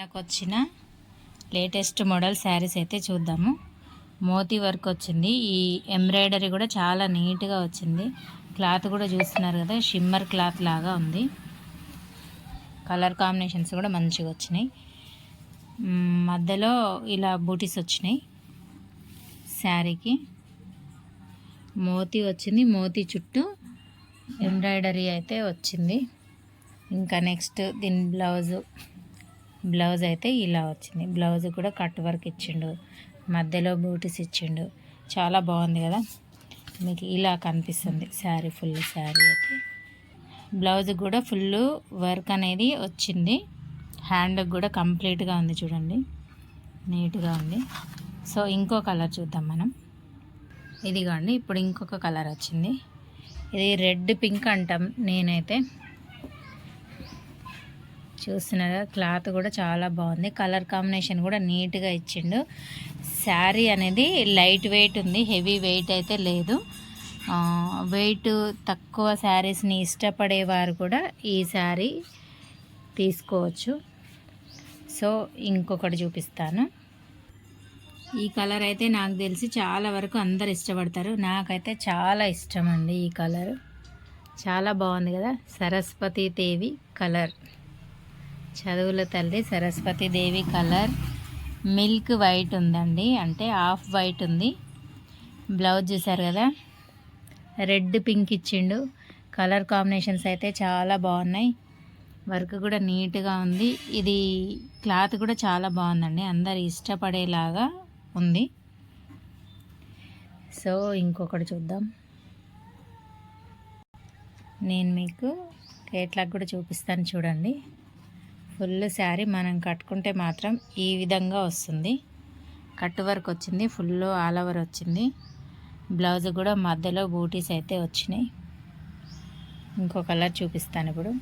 నాకు వచ్చిన latest model saris అయితే చూద్దాము. మోతీ వర్క్ వచ్చింది. ఈ ఎంబ్రాయిడరీ కూడా చాలా నీట్గా వచ్చింది. క్లాత్ కూడా చూస్తున్నారు కదా షిమ్మర్ క్లాత్ లాగా ఉంది. కలర్ కాంబినేషన్స్ కూడా మంచిగా వచ్చినాయి. మధ్యలో ఇలా బూటీస్ వచ్చినాయి శారీకి. మోతీ వచ్చింది. మోతీ చుట్టూ ఎంబ్రాయిడరీ అయితే వచ్చింది. ఇంకా నెక్స్ట్ దీని బ్లౌజు. బ్లౌజ్ అయితే ఇలా వచ్చింది. బ్లౌజ్ కూడా కట్ వర్క్ ఇచ్చిండు. మధ్యలో బూటీస్ ఇచ్చిండు. చాలా బాగుంది కదా? మీకు ఇలా కనిపిస్తుంది శారీ ఫుల్ శారీ అయితే. బ్లౌజ్ కూడా ఫుల్ వర్క్ అనేది వచ్చింది. హ్యాండ్ కూడా కంప్లీట్గా ఉంది చూడండి. నీట్గా ఉంది. సో ఇంకో కలర్ చూద్దాం మనం. ఇదిగోండి ఇప్పుడు ఇంకొక కలర్ వచ్చింది. ఇది రెడ్ పింక్ అంటాం నేనైతే. చూస్తున్నారా క్లాత్ కూడా చాలా బాగుంది. కలర్ కాంబినేషన్ కూడా నీట్గా ఇచ్చిండు. శారీ అనేది లైట్ వెయిట్ ఉంది. హెవీ వెయిట్ అయితే లేదు. వెయిట్ తక్కువ శారీస్ని ఇష్టపడేవారు కూడా ఈ శారీ తీసుకోవచ్చు. సో ఇంకొకటి చూపిస్తాను. ఈ కలర్ అయితే నాకు తెలిసి చాలా వరకు అందరు ఇష్టపడతారు. నాకైతే చాలా ఇష్టం అండి ఈ కలర్. చాలా బాగుంది కదా? సరస్వతి దేవి కలర్. చదువుల తల్లి Saraswati Devi colour. Milk white ఉందండి. అంటే హాఫ్ వైట్ ఉంది. బ్లౌజ్ చూసారు కదా? రెడ్ పింక్ ఇచ్చిండు. కలర్ కాంబినేషన్స్ అయితే చాలా బాగున్నాయి. వర్క్ కూడా నీట్గా ఉంది. ఇది క్లాత్ కూడా చాలా బాగుందండి. అందరు ఇష్టపడేలాగా ఉంది. సో ఇంకొకటి చూద్దాం. నేను మీకు కేట్లాగ్ కూడా చూపిస్తాను చూడండి. ఫుల్ శారీ మనం కట్టుకుంటే మాత్రం ఈ విధంగా వస్తుంది. కట్ వర్క్ వచ్చింది ఫుల్ ఆల్ ఓవర్ వచ్చింది. బ్లౌజ్ కూడా మధ్యలో బూటీస్ అయితే వచ్చినాయి. ఇంకో కలర్ చూపిస్తాను ఇప్పుడు.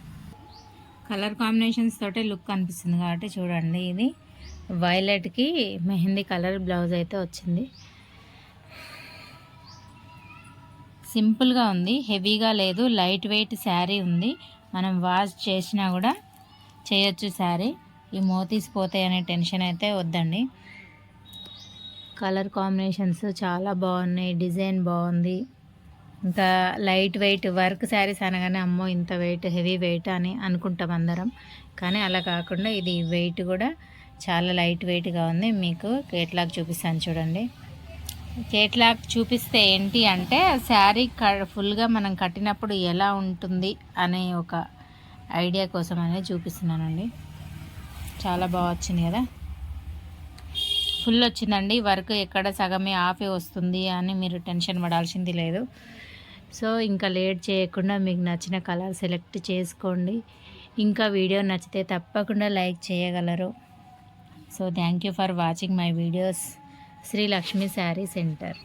కలర్ కాంబినేషన్స్ తోటే లుక్ అనిపిస్తుంది కాబట్టి చూడండి ఇది. వైలెట్కి మెహందీ కలర్ బ్లౌజ్ అయితే వచ్చింది. సింపుల్గా ఉంది హెవీగా లేదు లైట్ వెయిట్ శారీ ఉంది. మనం వాష్ చేసినా కూడా చేయొచ్చు శారీ. ఈ మోతీస్ పోతాయి అనే టెన్షన్ అయితే వద్దండి. కలర్ కాంబినేషన్స్ చాలా బాగున్నాయి. డిజైన్ బాగుంది. ఇంకా లైట్ వెయిట్ వర్క్ శారీస్ అనగానే అమ్మో ఇంత వెయిట్ హెవీ వెయిట్ అని అనుకుంటాం అందరం. కానీ అలా కాకుండా ఇది వెయిట్ కూడా చాలా లైట్ వెయిట్గా ఉంది. మీకు కేట్లాగ్ చూపిస్తాను చూడండి. కేట్లాగ్ చూపిస్తే ఏంటి అంటే శారీ క ఫుల్గా మనం కట్టినప్పుడు ఎలా ఉంటుంది అనే ఒక ఐడియా కోసం అనేది చూపిస్తున్నానండి. చాలా బాగా వచ్చింది కదా. ఫుల్ వచ్చిందండి. వర్క్ ఎక్కడ సగమే ఆఫే వస్తుంది అని మీరు టెన్షన్ పడాల్సింది లేదు. సో ఇంకా లేట్ చేయకుండా మీకు నచ్చిన కలర్ సెలెక్ట్ చేసుకోండి. ఇంకా వీడియో నచ్చితే తప్పకుండా లైక్ చేయగలరు. So thank you for watching my videos. Sri Lakshmi Saree Centre.